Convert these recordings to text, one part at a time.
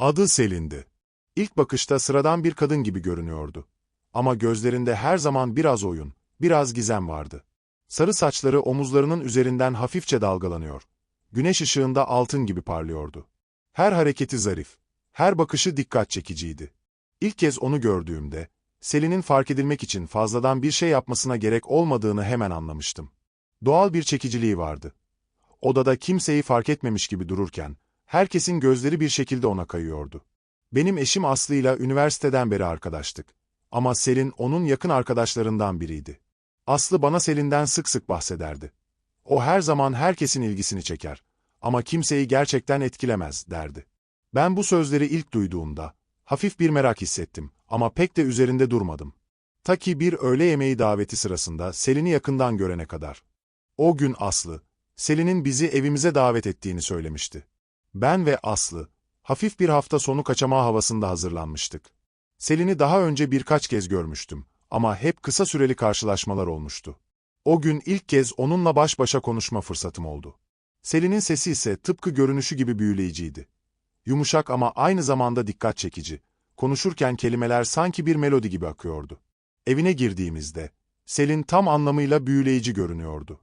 Adı Selin'di. İlk bakışta sıradan bir kadın gibi görünüyordu. Ama gözlerinde her zaman biraz oyun, biraz gizem vardı. Sarı saçları omuzlarının üzerinden hafifçe dalgalanıyor. Güneş ışığında altın gibi parlıyordu. Her hareketi zarif, her bakışı dikkat çekiciydi. İlk kez onu gördüğümde, Selin'in fark edilmek için fazladan bir şey yapmasına gerek olmadığını hemen anlamıştım. Doğal bir çekiciliği vardı. Odada kimseyi fark etmemiş gibi dururken, herkesin gözleri bir şekilde ona kayıyordu. Benim eşim Aslı ile üniversiteden beri arkadaştık. Ama Selin onun yakın arkadaşlarından biriydi. Aslı bana Selin'den sık sık bahsederdi. O her zaman herkesin ilgisini çeker. Ama kimseyi gerçekten etkilemez, derdi. Ben bu sözleri ilk duyduğumda, hafif bir merak hissettim ama pek de üzerinde durmadım. Ta ki bir öğle yemeği daveti sırasında Selin'i yakından görene kadar. O gün Aslı, Selin'in bizi evimize davet ettiğini söylemişti. Ben ve Aslı, hafif bir hafta sonu kaçamağı havasında hazırlanmıştık. Selin'i daha önce birkaç kez görmüştüm ama hep kısa süreli karşılaşmalar olmuştu. O gün ilk kez onunla baş başa konuşma fırsatım oldu. Selin'in sesi ise tıpkı görünüşü gibi büyüleyiciydi. Yumuşak ama aynı zamanda dikkat çekici. Konuşurken kelimeler sanki bir melodi gibi akıyordu. Evine girdiğimizde, Selin tam anlamıyla büyüleyici görünüyordu.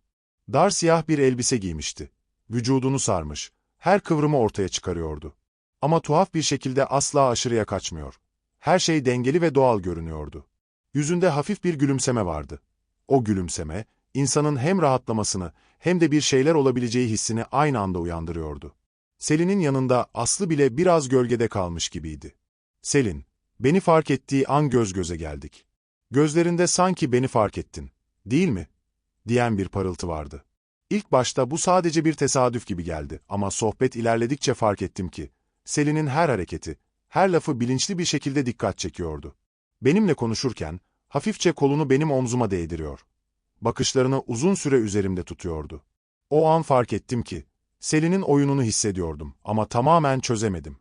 Dar siyah bir elbise giymişti. Vücudunu sarmış, her kıvrımı ortaya çıkarıyordu. Ama tuhaf bir şekilde asla aşırıya kaçmıyor. Her şey dengeli ve doğal görünüyordu. Yüzünde hafif bir gülümseme vardı. O gülümseme, insanın hem rahatlamasını hem de bir şeyler olabileceği hissini aynı anda uyandırıyordu. Selin'in yanında Aslı bile biraz gölgede kalmış gibiydi. Selin, beni fark ettiği an göz göze geldik. Gözlerinde sanki beni fark ettin, değil mi? diyen bir parıltı vardı. İlk başta bu sadece bir tesadüf gibi geldi ama sohbet ilerledikçe fark ettim ki, Selin'in her hareketi, her lafı bilinçli bir şekilde dikkat çekiyordu. Benimle konuşurken, hafifçe kolunu benim omzuma değdiriyor. Bakışlarını uzun süre üzerimde tutuyordu. O an fark ettim ki, Selin'in oyununu hissediyordum ama tamamen çözemedim.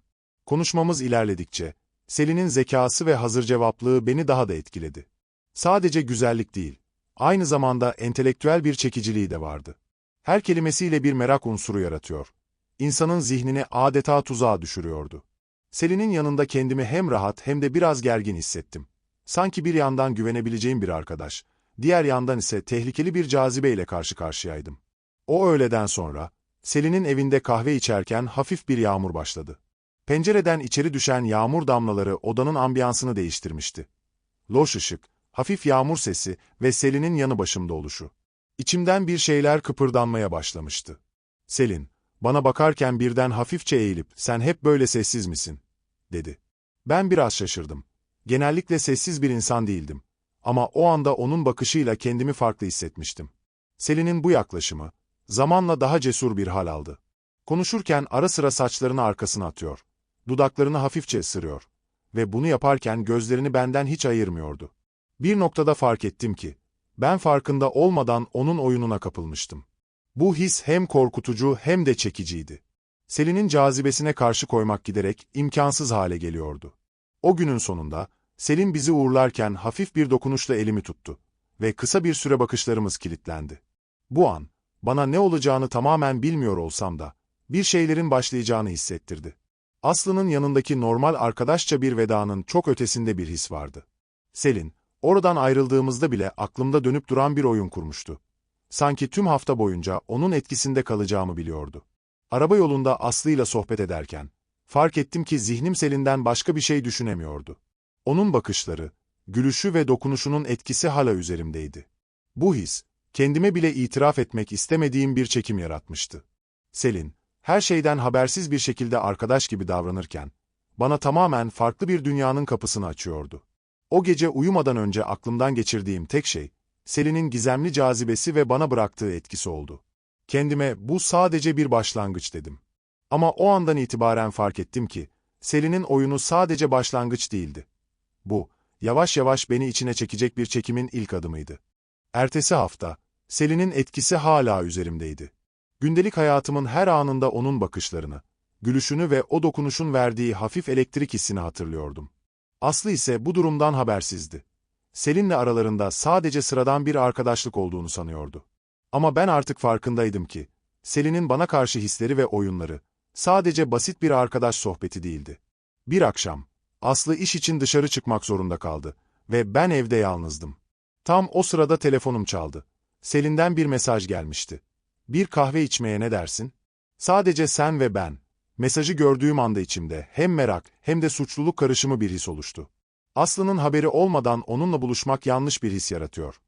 Konuşmamız ilerledikçe, Selin'in zekası ve hazır cevaplığı beni daha da etkiledi. Sadece güzellik değil, aynı zamanda entelektüel bir çekiciliği de vardı. Her kelimesiyle bir merak unsuru yaratıyor. İnsanın zihnini adeta tuzağa düşürüyordu. Selin'in yanında kendimi hem rahat hem de biraz gergin hissettim. Sanki bir yandan güvenebileceğim bir arkadaş, diğer yandan ise tehlikeli bir cazibeyle karşı karşıyaydım. O öğleden sonra, Selin'in evinde kahve içerken hafif bir yağmur başladı. Pencereden içeri düşen yağmur damlaları odanın ambiyansını değiştirmişti. Loş ışık, hafif yağmur sesi ve Selin'in yanı başımda oluşu. İçimden bir şeyler kıpırdanmaya başlamıştı. Selin, bana bakarken birden hafifçe eğilip, sen hep böyle sessiz misin? dedi. Ben biraz şaşırdım. Genellikle sessiz bir insan değildim. Ama o anda onun bakışıyla kendimi farklı hissetmiştim. Selin'in bu yaklaşımı, zamanla daha cesur bir hal aldı. Konuşurken ara sıra saçlarını arkasına atıyor. Dudaklarını hafifçe ısırıyor. Ve bunu yaparken gözlerini benden hiç ayırmıyordu. Bir noktada fark ettim ki, ben farkında olmadan onun oyununa kapılmıştım. Bu his hem korkutucu hem de çekiciydi. Selin'in cazibesine karşı koymak giderek imkansız hale geliyordu. O günün sonunda, Selin bizi uğurlarken hafif bir dokunuşla elimi tuttu ve kısa bir süre bakışlarımız kilitlendi. Bu an, bana ne olacağını tamamen bilmiyor olsam da, bir şeylerin başlayacağını hissettirdi. Aslı'nın yanındaki normal arkadaşça bir vedanın çok ötesinde bir his vardı. Selin, oradan ayrıldığımızda bile aklımda dönüp duran bir oyun kurmuştu. Sanki tüm hafta boyunca onun etkisinde kalacağımı biliyordu. Araba yolunda Aslı'yla sohbet ederken, fark ettim ki zihnim Selin'den başka bir şey düşünemiyordu. Onun bakışları, gülüşü ve dokunuşunun etkisi hala üzerimdeydi. Bu his, kendime bile itiraf etmek istemediğim bir çekim yaratmıştı. Selin, her şeyden habersiz bir şekilde arkadaş gibi davranırken, bana tamamen farklı bir dünyanın kapısını açıyordu. O gece uyumadan önce aklımdan geçirdiğim tek şey, Selin'in gizemli cazibesi ve bana bıraktığı etkisi oldu. Kendime bu sadece bir başlangıç dedim. Ama o andan itibaren fark ettim ki, Selin'in oyunu sadece başlangıç değildi. Bu, yavaş yavaş beni içine çekecek bir çekimin ilk adımıydı. Ertesi hafta, Selin'in etkisi hala üzerimdeydi. Gündelik hayatımın her anında onun bakışlarını, gülüşünü ve o dokunuşun verdiği hafif elektrik hissini hatırlıyordum. Aslı ise bu durumdan habersizdi. Selin'le aralarında sadece sıradan bir arkadaşlık olduğunu sanıyordu. Ama ben artık farkındaydım ki, Selin'in bana karşı hisleri ve oyunları, sadece basit bir arkadaş sohbeti değildi. Bir akşam, Aslı iş için dışarı çıkmak zorunda kaldı ve ben evde yalnızdım. Tam o sırada telefonum çaldı. Selin'den bir mesaj gelmişti. Bir kahve içmeye ne dersin? Sadece sen ve ben. Mesajı gördüğüm anda içimde hem merak hem de suçluluk karışımı bir his oluştu. Aslı'nın haberi olmadan onunla buluşmak yanlış bir his yaratıyor.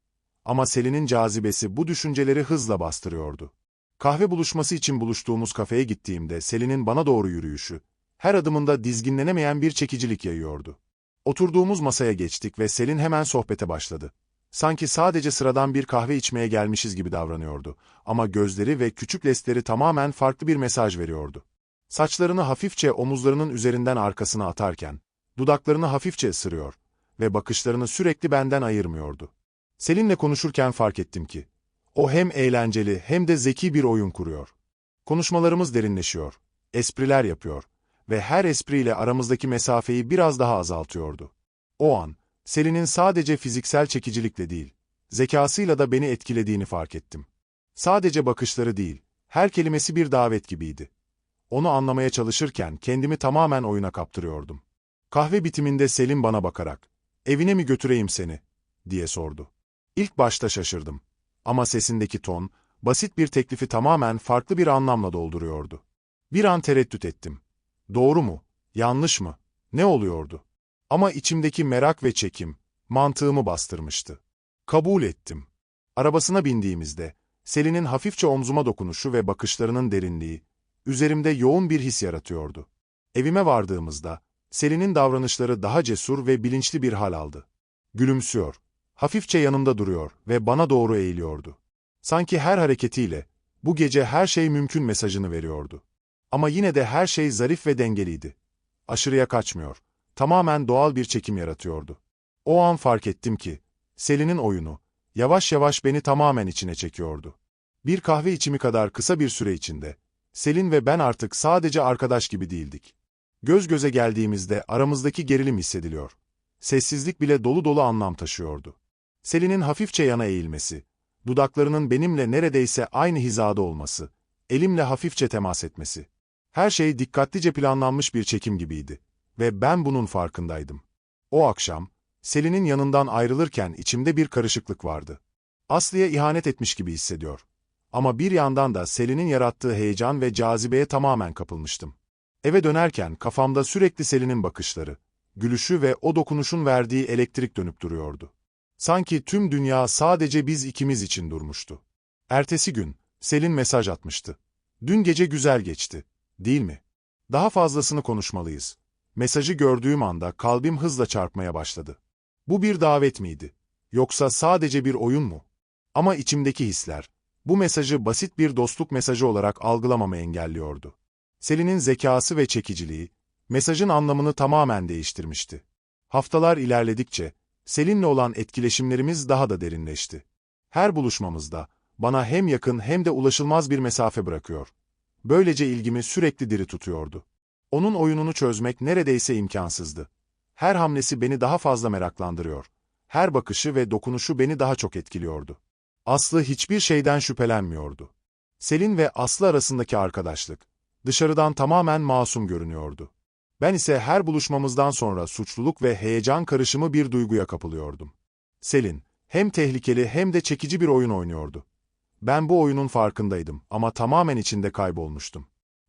Ama Selin'in cazibesi bu düşünceleri hızla bastırıyordu. Kahve buluşması için buluştuğumuz kafeye gittiğimde Selin'in bana doğru yürüyüşü, her adımında dizginlenemeyen bir çekicilik yayıyordu. Oturduğumuz masaya geçtik ve Selin hemen sohbete başladı. Sanki sadece sıradan bir kahve içmeye gelmişiz gibi davranıyordu. Ama gözleri ve küçük lesleri tamamen farklı bir mesaj veriyordu. Saçlarını hafifçe omuzlarının üzerinden arkasına atarken, dudaklarını hafifçe ısırıyor ve bakışlarını sürekli benden ayırmıyordu. Selin'le konuşurken fark ettim ki, o hem eğlenceli hem de zeki bir oyun kuruyor. Konuşmalarımız derinleşiyor, espriler yapıyor ve her espriyle aramızdaki mesafeyi biraz daha azaltıyordu. O an, Selin'in sadece fiziksel çekicilikle değil, zekasıyla da beni etkilediğini fark ettim. Sadece bakışları değil, her kelimesi bir davet gibiydi. Onu anlamaya çalışırken kendimi tamamen oyuna kaptırıyordum. Kahve bitiminde Selin bana bakarak, evine mi götüreyim seni, diye sordu. İlk başta şaşırdım. Ama sesindeki ton, basit bir teklifi tamamen farklı bir anlamla dolduruyordu. Bir an tereddüt ettim. Doğru mu? Yanlış mı? Ne oluyordu? Ama içimdeki merak ve çekim, mantığımı bastırmıştı. Kabul ettim. Arabasına bindiğimizde, Selin'in hafifçe omzuma dokunuşu ve bakışlarının derinliği, üzerimde yoğun bir his yaratıyordu. Evime vardığımızda, Selin'in davranışları daha cesur ve bilinçli bir hal aldı. Gülümsüyor, hafifçe yanımda duruyor ve bana doğru eğiliyordu. Sanki her hareketiyle, bu gece her şey mümkün mesajını veriyordu. Ama yine de her şey zarif ve dengeliydi. Aşırıya kaçmıyor, tamamen doğal bir çekim yaratıyordu. O an fark ettim ki, Selin'in oyunu, yavaş yavaş beni tamamen içine çekiyordu. Bir kahve içimi kadar kısa bir süre içinde, Selin ve ben artık sadece arkadaş gibi değildik. Göz göze geldiğimizde aramızdaki gerilim hissediliyor. Sessizlik bile dolu dolu anlam taşıyordu. Selin'in hafifçe yana eğilmesi, dudaklarının benimle neredeyse aynı hizada olması, elimle hafifçe temas etmesi. Her şey dikkatlice planlanmış bir çekim gibiydi ve ben bunun farkındaydım. O akşam, Selin'in yanından ayrılırken içimde bir karışıklık vardı. Aslı'ya ihanet etmiş gibi hissediyor. Ama bir yandan da Selin'in yarattığı heyecan ve cazibeye tamamen kapılmıştım. Eve dönerken kafamda sürekli Selin'in bakışları, gülüşü ve o dokunuşun verdiği elektrik dönüp duruyordu. Sanki tüm dünya sadece biz ikimiz için durmuştu. Ertesi gün, Selin mesaj atmıştı. Dün gece güzel geçti, değil mi? Daha fazlasını konuşmalıyız. Mesajı gördüğüm anda kalbim hızla çarpmaya başladı. Bu bir davet miydi? Yoksa sadece bir oyun mu? Ama içimdeki hisler, bu mesajı basit bir dostluk mesajı olarak algılamamı engelliyordu. Selin'in zekası ve çekiciliği, mesajın anlamını tamamen değiştirmişti. Haftalar ilerledikçe, Selin'le olan etkileşimlerimiz daha da derinleşti. Her buluşmamızda, bana hem yakın hem de ulaşılmaz bir mesafe bırakıyor. Böylece ilgimi sürekli diri tutuyordu. Onun oyununu çözmek neredeyse imkansızdı. Her hamlesi beni daha fazla meraklandırıyor. Her bakışı ve dokunuşu beni daha çok etkiliyordu. Aslı hiçbir şeyden şüphelenmiyordu. Selin ve Aslı arasındaki arkadaşlık, dışarıdan tamamen masum görünüyordu. Ben ise her buluşmamızdan sonra suçluluk ve heyecan karışımı bir duyguya kapılıyordum. Selin, hem tehlikeli hem de çekici bir oyun oynuyordu. Ben bu oyunun farkındaydım ama tamamen içinde kaybolmuştum.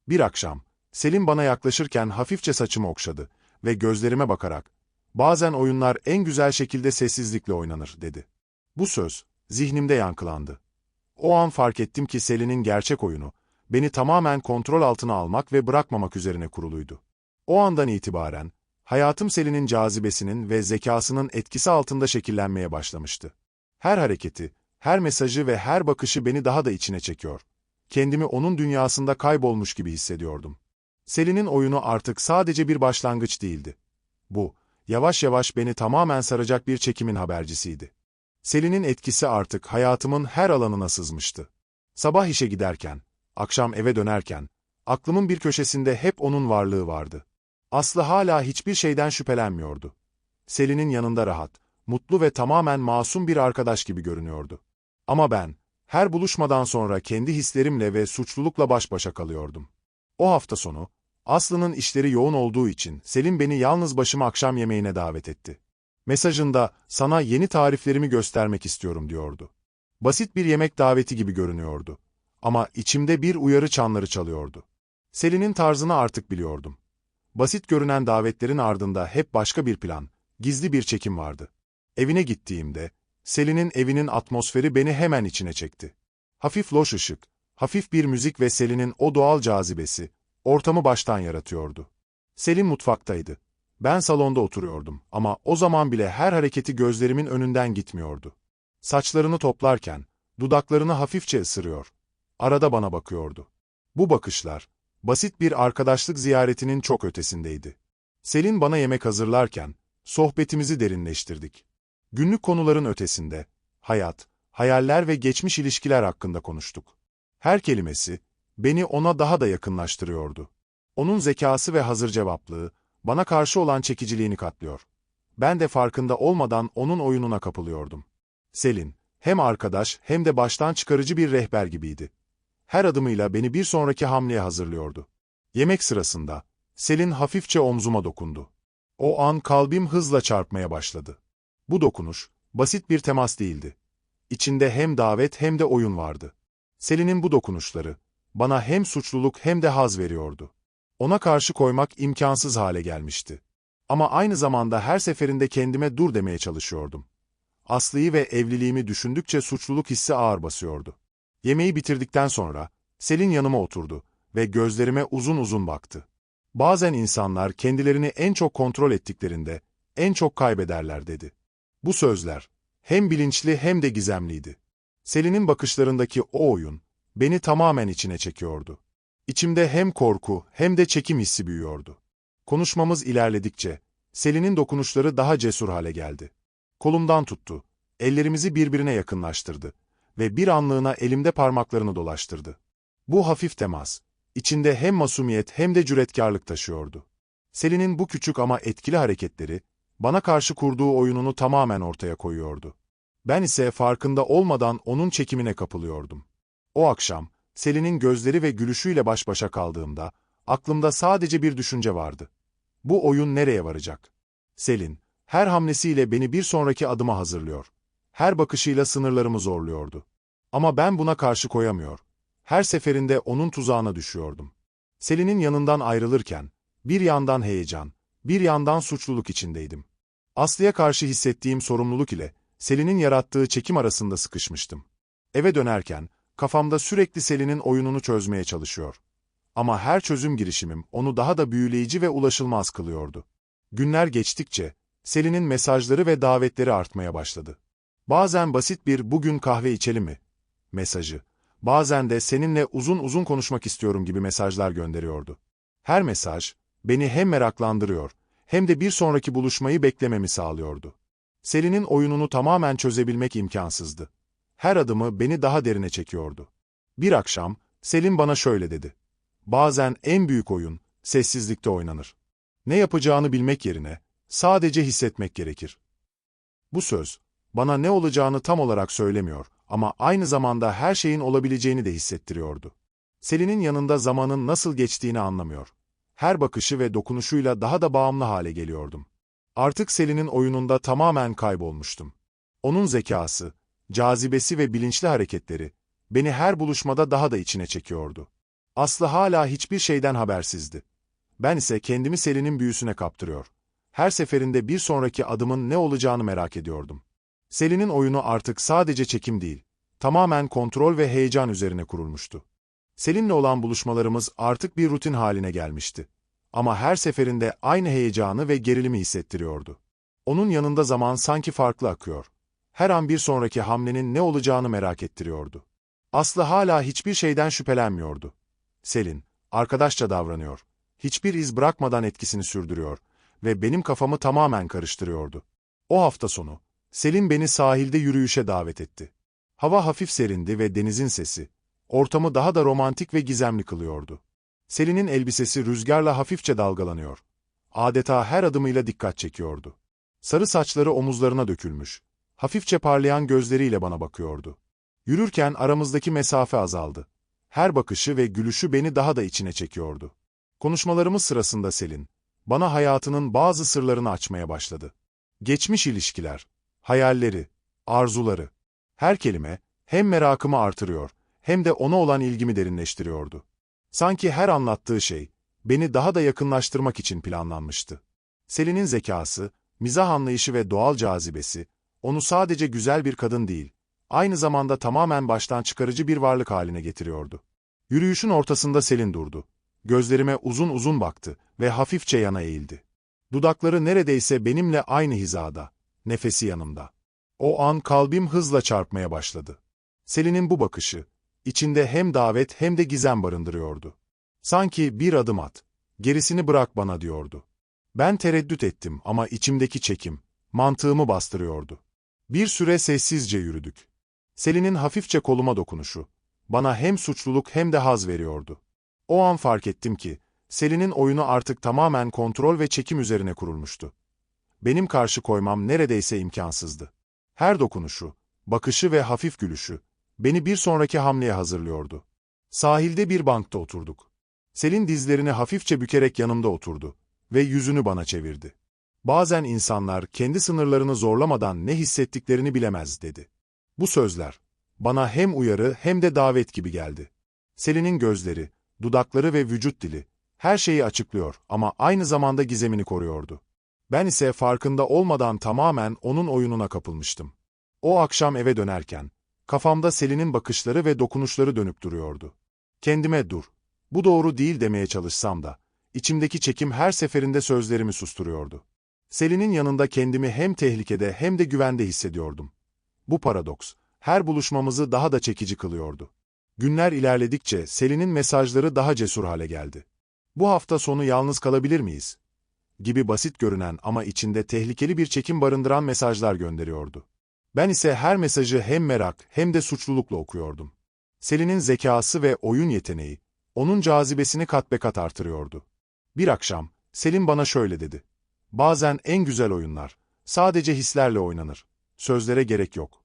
Bir akşam, Selin bana yaklaşırken hafifçe saçımı okşadı ve gözlerime bakarak, bazen oyunlar en güzel şekilde sessizlikle oynanır, dedi. Bu söz, zihnimde yankılandı. O an fark ettim ki Selin'in gerçek oyunu, beni tamamen kontrol altına almak ve bırakmamak üzerine kuruluydu. O andan itibaren, hayatım Selin'in cazibesinin ve zekasının etkisi altında şekillenmeye başlamıştı. Her hareketi, her mesajı ve her bakışı beni daha da içine çekiyor. Kendimi onun dünyasında kaybolmuş gibi hissediyordum. Selin'in oyunu artık sadece bir başlangıç değildi. Bu, yavaş yavaş beni tamamen saracak bir çekimin habercisiydi. Selin'in etkisi artık hayatımın her alanına sızmıştı. Sabah işe giderken, akşam eve dönerken, aklımın bir köşesinde hep onun varlığı vardı. Aslı hala hiçbir şeyden şüphelenmiyordu. Selin'in yanında rahat, mutlu ve tamamen masum bir arkadaş gibi görünüyordu. Ama ben, her buluşmadan sonra kendi hislerimle ve suçlulukla baş başa kalıyordum. O hafta sonu, Aslı'nın işleri yoğun olduğu için Selin beni yalnız başıma akşam yemeğine davet etti. Mesajında sana yeni tariflerimi göstermek istiyorum diyordu. Basit bir yemek daveti gibi görünüyordu. Ama içimde bir uyarı çanları çalıyordu. Selin'in tarzını artık biliyordum. Basit görünen davetlerin ardında hep başka bir plan, gizli bir çekim vardı. Evine gittiğimde, Selin'in evinin atmosferi beni hemen içine çekti. Hafif loş ışık, hafif bir müzik ve Selin'in o doğal cazibesi, ortamı baştan yaratıyordu. Selin mutfaktaydı. Ben salonda oturuyordum ama o zaman bile her hareketi gözlerimin önünden gitmiyordu. Saçlarını toplarken, dudaklarını hafifçe ısırıyor. Arada bana bakıyordu. Bu bakışlar, basit bir arkadaşlık ziyaretinin çok ötesindeydi. Selin bana yemek hazırlarken, sohbetimizi derinleştirdik. Günlük konuların ötesinde, hayat, hayaller ve geçmiş ilişkiler hakkında konuştuk. Her kelimesi, beni ona daha da yakınlaştırıyordu. Onun zekası ve hazır cevaplığı, bana karşı olan çekiciliğini katlıyor. Ben de farkında olmadan onun oyununa kapılıyordum. Selin, hem arkadaş hem de baştan çıkarıcı bir rehber gibiydi. Her adımıyla beni bir sonraki hamleye hazırlıyordu. Yemek sırasında, Selin hafifçe omzuma dokundu. O an kalbim hızla çarpmaya başladı. Bu dokunuş, basit bir temas değildi. İçinde hem davet hem de oyun vardı. Selin'in bu dokunuşları, bana hem suçluluk hem de haz veriyordu. Ona karşı koymak imkansız hale gelmişti. Ama aynı zamanda her seferinde kendime dur demeye çalışıyordum. Aslı'yı ve evliliğimi düşündükçe suçluluk hissi ağır basıyordu. Yemeği bitirdikten sonra, Selin yanıma oturdu ve gözlerime uzun uzun baktı. Bazen insanlar kendilerini en çok kontrol ettiklerinde, en çok kaybederler dedi. Bu sözler, hem bilinçli hem de gizemliydi. Selin'in bakışlarındaki o oyun, beni tamamen içine çekiyordu. İçimde hem korku hem de çekim hissi büyüyordu. Konuşmamız ilerledikçe, Selin'in dokunuşları daha cesur hale geldi. Kolumdan tuttu, ellerimizi birbirine yakınlaştırdı ve bir anlığına elimde parmaklarını dolaştırdı. Bu hafif temas, içinde hem masumiyet hem de cüretkarlık taşıyordu. Selin'in bu küçük ama etkili hareketleri, bana karşı kurduğu oyununu tamamen ortaya koyuyordu. Ben ise farkında olmadan onun çekimine kapılıyordum. O akşam, Selin'in gözleri ve gülüşüyle baş başa kaldığımda, aklımda sadece bir düşünce vardı. Bu oyun nereye varacak? Selin, her hamlesiyle beni bir sonraki adıma hazırlıyor. Her bakışıyla sınırlarımı zorluyordu. Ama ben buna karşı koyamıyor. Her seferinde onun tuzağına düşüyordum. Selin'in yanından ayrılırken, bir yandan heyecan, bir yandan suçluluk içindeydim. Aslı'ya karşı hissettiğim sorumluluk ile Selin'in yarattığı çekim arasında sıkışmıştım. Eve dönerken, kafamda sürekli Selin'in oyununu çözmeye çalışıyor. Ama her çözüm girişimim onu daha da büyüleyici ve ulaşılmaz kılıyordu. Günler geçtikçe, Selin'in mesajları ve davetleri artmaya başladı. Bazen basit bir bugün kahve içelim mi? mesajı. Bazen de seninle uzun uzun konuşmak istiyorum gibi mesajlar gönderiyordu. Her mesaj, beni hem meraklandırıyor, hem de bir sonraki buluşmayı beklememi sağlıyordu. Selin'in oyununu tamamen çözebilmek imkansızdı. Her adımı beni daha derine çekiyordu. Bir akşam, Selin bana şöyle dedi. Bazen en büyük oyun, sessizlikte oynanır. Ne yapacağını bilmek yerine, sadece hissetmek gerekir. Bu söz, bana ne olacağını tam olarak söylemiyor ama aynı zamanda her şeyin olabileceğini de hissettiriyordu. Selin'in yanında zamanın nasıl geçtiğini anlamıyor. Her bakışı ve dokunuşuyla daha da bağımlı hale geliyordum. Artık Selin'in oyununda tamamen kaybolmuştum. Onun zekası, cazibesi ve bilinçli hareketleri, beni her buluşmada daha da içine çekiyordu. Aslı hala hiçbir şeyden habersizdi. Ben ise kendimi Selin'in büyüsüne kaptırıyor. Her seferinde bir sonraki adımın ne olacağını merak ediyordum. Selin'in oyunu artık sadece çekim değil, tamamen kontrol ve heyecan üzerine kurulmuştu. Selin'le olan buluşmalarımız artık bir rutin haline gelmişti. Ama her seferinde aynı heyecanı ve gerilimi hissettiriyordu. Onun yanında zaman sanki farklı akıyor. Her an bir sonraki hamlenin ne olacağını merak ettiriyordu. Aslı hala hiçbir şeyden şüphelenmiyordu. Selin, arkadaşça davranıyor. Hiçbir iz bırakmadan etkisini sürdürüyor ve benim kafamı tamamen karıştırıyordu. O hafta sonu, Selin beni sahilde yürüyüşe davet etti. Hava hafif serindi ve denizin sesi, ortamı daha da romantik ve gizemli kılıyordu. Selin'in elbisesi rüzgarla hafifçe dalgalanıyor. Adeta her adımıyla dikkat çekiyordu. Sarı saçları omuzlarına dökülmüş. Hafifçe parlayan gözleriyle bana bakıyordu. Yürürken aramızdaki mesafe azaldı. Her bakışı ve gülüşü beni daha da içine çekiyordu. Konuşmalarımız sırasında Selin, bana hayatının bazı sırlarını açmaya başladı. Geçmiş ilişkiler, hayalleri, arzuları. Her kelime hem merakımı artırıyor hem de ona olan ilgimi derinleştiriyordu. Sanki her anlattığı şey beni daha da yakınlaştırmak için planlanmıştı. Selin'in zekası, mizah anlayışı ve doğal cazibesi onu sadece güzel bir kadın değil, aynı zamanda tamamen baştan çıkarıcı bir varlık haline getiriyordu. Yürüyüşün ortasında Selin durdu. Gözlerime uzun uzun baktı ve hafifçe yana eğildi. Dudakları neredeyse benimle aynı hizada, nefesi yanımda. O an kalbim hızla çarpmaya başladı. Selin'in bu bakışı, içinde hem davet hem de gizem barındırıyordu. Sanki bir adım at, gerisini bırak bana diyordu. Ben tereddüt ettim ama içimdeki çekim, mantığımı bastırıyordu. Bir süre sessizce yürüdük. Selin'in hafifçe koluma dokunuşu, bana hem suçluluk hem de haz veriyordu. O an fark ettim ki, Selin'in oyunu artık tamamen kontrol ve çekim üzerine kurulmuştu. Benim karşı koymam neredeyse imkansızdı. Her dokunuşu, bakışı ve hafif gülüşü, beni bir sonraki hamleye hazırlıyordu. Sahilde bir bankta oturduk. Selin dizlerini hafifçe bükerek yanımda oturdu ve yüzünü bana çevirdi. Bazen insanlar kendi sınırlarını zorlamadan ne hissettiklerini bilemez dedi. Bu sözler, bana hem uyarı hem de davet gibi geldi. Selin'in gözleri, dudakları ve vücut dili, her şeyi açıklıyor ama aynı zamanda gizemini koruyordu. Ben ise farkında olmadan tamamen onun oyununa kapılmıştım. O akşam eve dönerken, kafamda Selin'in bakışları ve dokunuşları dönüp duruyordu. Kendime dur, bu doğru değil demeye çalışsam da, içimdeki çekim her seferinde sözlerimi susturuyordu. Selin'in yanında kendimi hem tehlikede hem de güvende hissediyordum. Bu paradoks, her buluşmamızı daha da çekici kılıyordu. Günler ilerledikçe Selin'in mesajları daha cesur hale geldi. Bu hafta sonu yalnız kalabilir miyiz? Gibi basit görünen ama içinde tehlikeli bir çekim barındıran mesajlar gönderiyordu. Ben ise her mesajı hem merak hem de suçlulukla okuyordum. Selin'in zekası ve oyun yeteneği, onun cazibesini kat be kat artırıyordu. Bir akşam, Selin bana şöyle dedi. Bazen en güzel oyunlar, sadece hislerle oynanır. Sözlere gerek yok.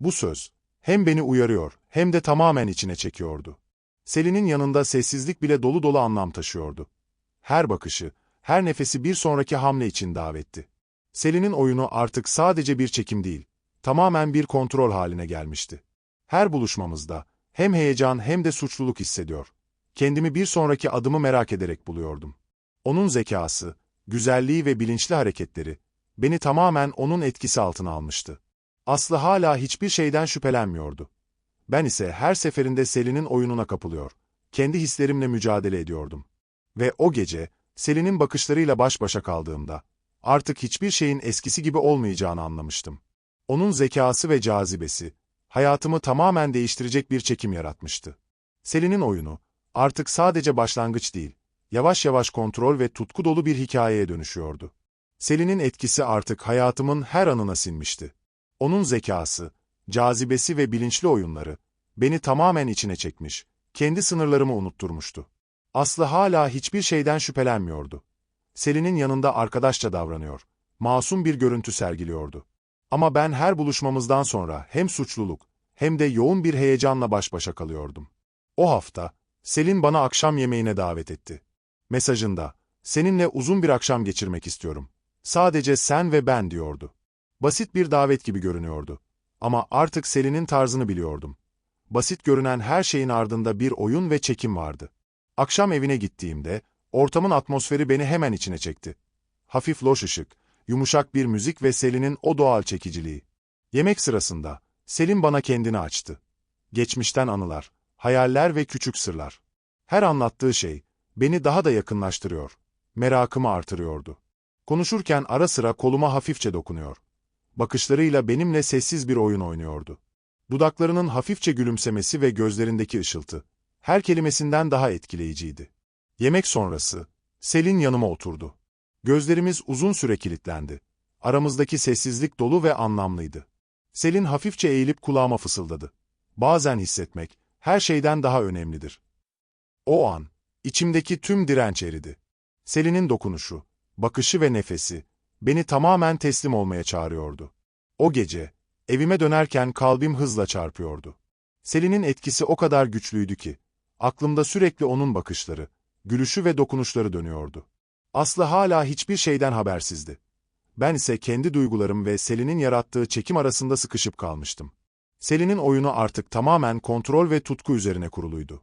Bu söz, hem beni uyarıyor, hem de tamamen içine çekiyordu. Selin'in yanında sessizlik bile dolu dolu anlam taşıyordu. Her bakışı, her nefesi bir sonraki hamle için davetti. Selin'in oyunu artık sadece bir çekim değil, tamamen bir kontrol haline gelmişti. Her buluşmamızda, hem heyecan hem de suçluluk hissediyor. Kendimi bir sonraki adımı merak ederek buluyordum. Onun zekası, güzelliği ve bilinçli hareketleri, beni tamamen onun etkisi altına almıştı. Aslı hala hiçbir şeyden şüphelenmiyordu. Ben ise her seferinde Selin'in oyununa kapılıyor, kendi hislerimle mücadele ediyordum. Ve o gece, Selin'in bakışlarıyla baş başa kaldığımda, artık hiçbir şeyin eskisi gibi olmayacağını anlamıştım. Onun zekası ve cazibesi, hayatımı tamamen değiştirecek bir çekim yaratmıştı. Selin'in oyunu, artık sadece başlangıç değil, yavaş yavaş kontrol ve tutku dolu bir hikayeye dönüşüyordu. Selin'in etkisi artık hayatımın her anına sinmişti. Onun zekası, cazibesi ve bilinçli oyunları, beni tamamen içine çekmiş, kendi sınırlarımı unutturmuştu. Aslı hala hiçbir şeyden şüphelenmiyordu. Selin'in yanında arkadaşça davranıyor, masum bir görüntü sergiliyordu. Ama ben her buluşmamızdan sonra hem suçluluk hem de yoğun bir heyecanla baş başa kalıyordum. O hafta, Selin bana akşam yemeğine davet etti. Mesajında, seninle uzun bir akşam geçirmek istiyorum. Sadece sen ve ben diyordu. Basit bir davet gibi görünüyordu. Ama artık Selin'in tarzını biliyordum. Basit görünen her şeyin ardında bir oyun ve çekim vardı. Akşam evine gittiğimde, ortamın atmosferi beni hemen içine çekti. Hafif loş ışık, yumuşak bir müzik ve Selin'in o doğal çekiciliği. Yemek sırasında, Selin bana kendini açtı. Geçmişten anılar, hayaller ve küçük sırlar. Her anlattığı şey, beni daha da yakınlaştırıyor, merakımı artırıyordu. Konuşurken ara sıra koluma hafifçe dokunuyor. Bakışlarıyla benimle sessiz bir oyun oynuyordu. Dudaklarının hafifçe gülümsemesi ve gözlerindeki ışıltı, her kelimesinden daha etkileyiciydi. Yemek sonrası, Selin yanıma oturdu. Gözlerimiz uzun süre kilitlendi. Aramızdaki sessizlik dolu ve anlamlıydı. Selin hafifçe eğilip kulağıma fısıldadı. Bazen hissetmek, her şeyden daha önemlidir. O an, içimdeki tüm direnç eridi. Selin'in dokunuşu, bakışı ve nefesi, beni tamamen teslim olmaya çağırıyordu. O gece, evime dönerken kalbim hızla çarpıyordu. Selin'in etkisi o kadar güçlüydü ki, aklımda sürekli onun bakışları, gülüşü ve dokunuşları dönüyordu. Aslı hala hiçbir şeyden habersizdi. Ben ise kendi duygularım ve Selin'in yarattığı çekim arasında sıkışıp kalmıştım. Selin'in oyunu artık tamamen kontrol ve tutku üzerine kuruluydu.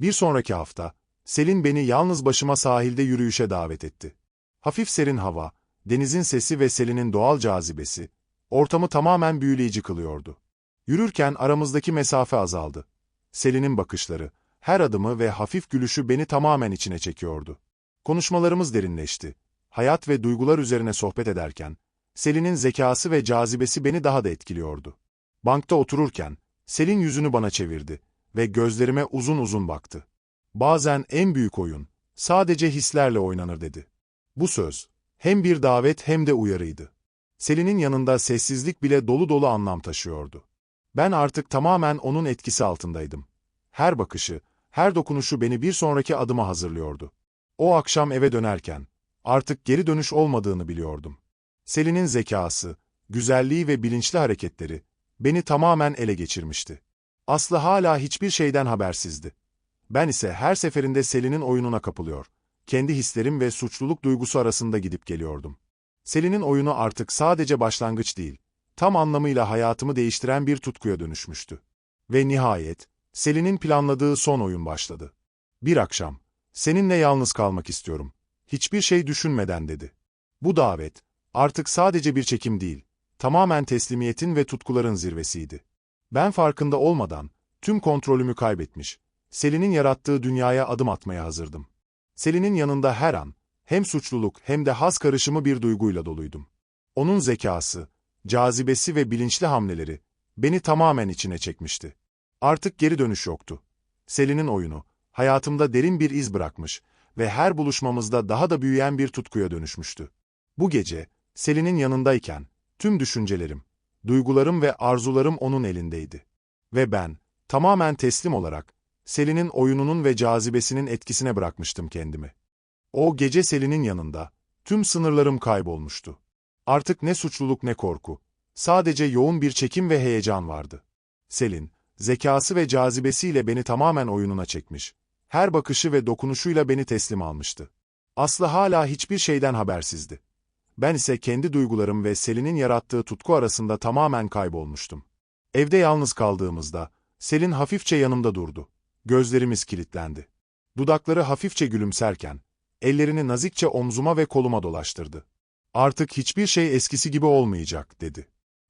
Bir sonraki hafta, Selin beni yalnız başıma sahilde yürüyüşe davet etti. Hafif serin hava, denizin sesi ve Selin'in doğal cazibesi, ortamı tamamen büyüleyici kılıyordu. Yürürken aramızdaki mesafe azaldı. Selin'in bakışları, her adımı ve hafif gülüşü beni tamamen içine çekiyordu. Konuşmalarımız derinleşti. Hayat ve duygular üzerine sohbet ederken, Selin'in zekası ve cazibesi beni daha da etkiliyordu. Bankta otururken, Selin yüzünü bana çevirdi ve gözlerime uzun uzun baktı. Bazen en büyük oyun, sadece hislerle oynanır dedi. Bu söz, hem bir davet hem de uyarıydı. Selin'in yanında sessizlik bile dolu dolu anlam taşıyordu. Ben artık tamamen onun etkisi altındaydım. Her bakışı, her dokunuşu beni bir sonraki adıma hazırlıyordu. O akşam eve dönerken, artık geri dönüş olmadığını biliyordum. Selin'in zekası, güzelliği ve bilinçli hareketleri, beni tamamen ele geçirmişti. Aslı hala hiçbir şeyden habersizdi. Ben ise her seferinde Selin'in oyununa kapılıyor, kendi hislerim ve suçluluk duygusu arasında gidip geliyordum. Selin'in oyunu artık sadece başlangıç değil, tam anlamıyla hayatımı değiştiren bir tutkuya dönüşmüştü. Ve nihayet, Selin'in planladığı son oyun başladı. Bir akşam, seninle yalnız kalmak istiyorum. Hiçbir şey düşünmeden dedi. Bu davet, artık sadece bir çekim değil, tamamen teslimiyetin ve tutkuların zirvesiydi. Ben farkında olmadan, tüm kontrolümü kaybetmiş, Selin'in yarattığı dünyaya adım atmaya hazırdım. Selin'in yanında her an, hem suçluluk hem de haz karışımı bir duyguyla doluydum. Onun zekası, cazibesi ve bilinçli hamleleri, beni tamamen içine çekmişti. Artık geri dönüş yoktu. Selin'in oyunu, hayatımda derin bir iz bırakmış ve her buluşmamızda daha da büyüyen bir tutkuya dönüşmüştü. Bu gece, Selin'in yanındayken, tüm düşüncelerim, duygularım ve arzularım onun elindeydi. Ve ben, tamamen teslim olarak, Selin'in oyununun ve cazibesinin etkisine bırakmıştım kendimi. O gece Selin'in yanında, tüm sınırlarım kaybolmuştu. Artık ne suçluluk ne korku, sadece yoğun bir çekim ve heyecan vardı. Selin, zekası ve cazibesiyle beni tamamen oyununa çekmiş, her bakışı ve dokunuşuyla beni teslim almıştı. Aslı hala hiçbir şeyden habersizdi. Ben ise kendi duygularım ve Selin'in yarattığı tutku arasında tamamen kaybolmuştum. Evde yalnız kaldığımızda, Selin hafifçe yanımda durdu. Gözlerimiz kilitlendi. Dudakları hafifçe gülümserken, ellerini nazikçe omzuma ve koluma dolaştırdı. Artık hiçbir şey eskisi gibi olmayacak, dedi.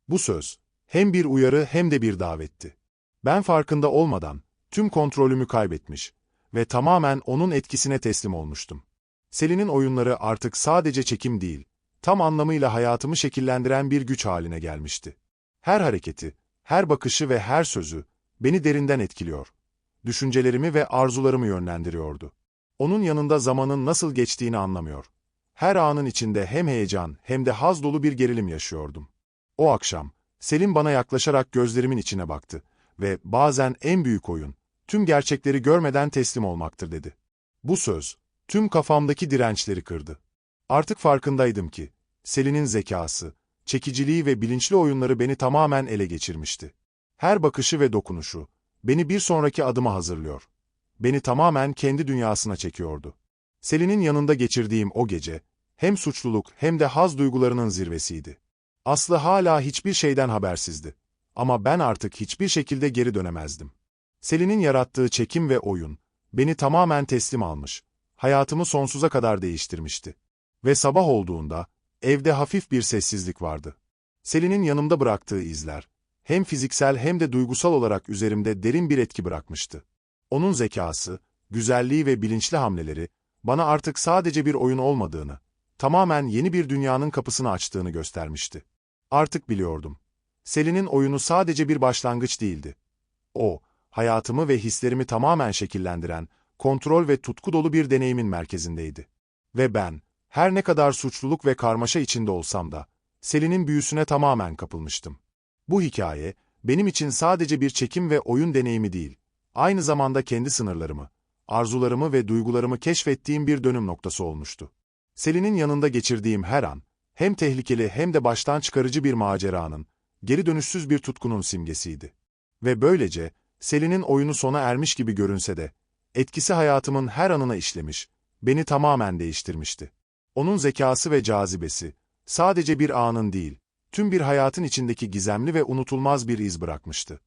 Bu söz, hem bir uyarı hem de bir davetti. Ben farkında olmadan, tüm kontrolümü kaybetmiş ve tamamen onun etkisine teslim olmuştum. Selin'in oyunları artık sadece çekim değil, tam anlamıyla hayatımı şekillendiren bir güç haline gelmişti. Her hareketi, her bakışı ve her sözü, beni derinden etkiliyor. Düşüncelerimi ve arzularımı yönlendiriyordu. Onun yanında zamanın nasıl geçtiğini anlamıyor. Her anın içinde hem heyecan hem de haz dolu bir gerilim yaşıyordum. O akşam, Selim bana yaklaşarak gözlerimin içine baktı ve bazen en büyük oyun, tüm gerçekleri görmeden teslim olmaktır dedi. Bu söz, tüm kafamdaki dirençleri kırdı. Artık farkındaydım ki, Selin'in zekası, çekiciliği ve bilinçli oyunları beni tamamen ele geçirmişti. Her bakışı ve dokunuşu, beni bir sonraki adıma hazırlıyor. Beni tamamen kendi dünyasına çekiyordu. Selin'in yanında geçirdiğim o gece, hem suçluluk hem de haz duygularının zirvesiydi. Aslı hala hiçbir şeyden habersizdi. Ama ben artık hiçbir şekilde geri dönemezdim. Selin'in yarattığı çekim ve oyun, beni tamamen teslim almış, hayatımı sonsuza kadar değiştirmişti. Ve sabah olduğunda, evde hafif bir sessizlik vardı. Selin'in yanımda bıraktığı izler, hem fiziksel hem de duygusal olarak üzerimde derin bir etki bırakmıştı. Onun zekası, güzelliği ve bilinçli hamleleri, bana artık sadece bir oyun olmadığını, tamamen yeni bir dünyanın kapısını açtığını göstermişti. Artık biliyordum. Selin'in oyunu sadece bir başlangıç değildi. O, hayatımı ve hislerimi tamamen şekillendiren, kontrol ve tutku dolu bir deneyimin merkezindeydi. Ve ben, her ne kadar suçluluk ve karmaşa içinde olsam da, Selin'in büyüsüne tamamen kapılmıştım. Bu hikaye, benim için sadece bir çekim ve oyun deneyimi değil, aynı zamanda kendi sınırlarımı, arzularımı ve duygularımı keşfettiğim bir dönüm noktası olmuştu. Selin'in yanında geçirdiğim her an, hem tehlikeli hem de baştan çıkarıcı bir maceranın, geri dönüşsüz bir tutkunun simgesiydi. Ve böylece, Selin'in oyunu sona ermiş gibi görünse de, Etkisi hayatımın her anına işlemiş, beni tamamen değiştirmişti. Onun zekası ve cazibesi, sadece bir anın değil, tüm bir hayatın içindeki gizemli ve unutulmaz bir iz bırakmıştı.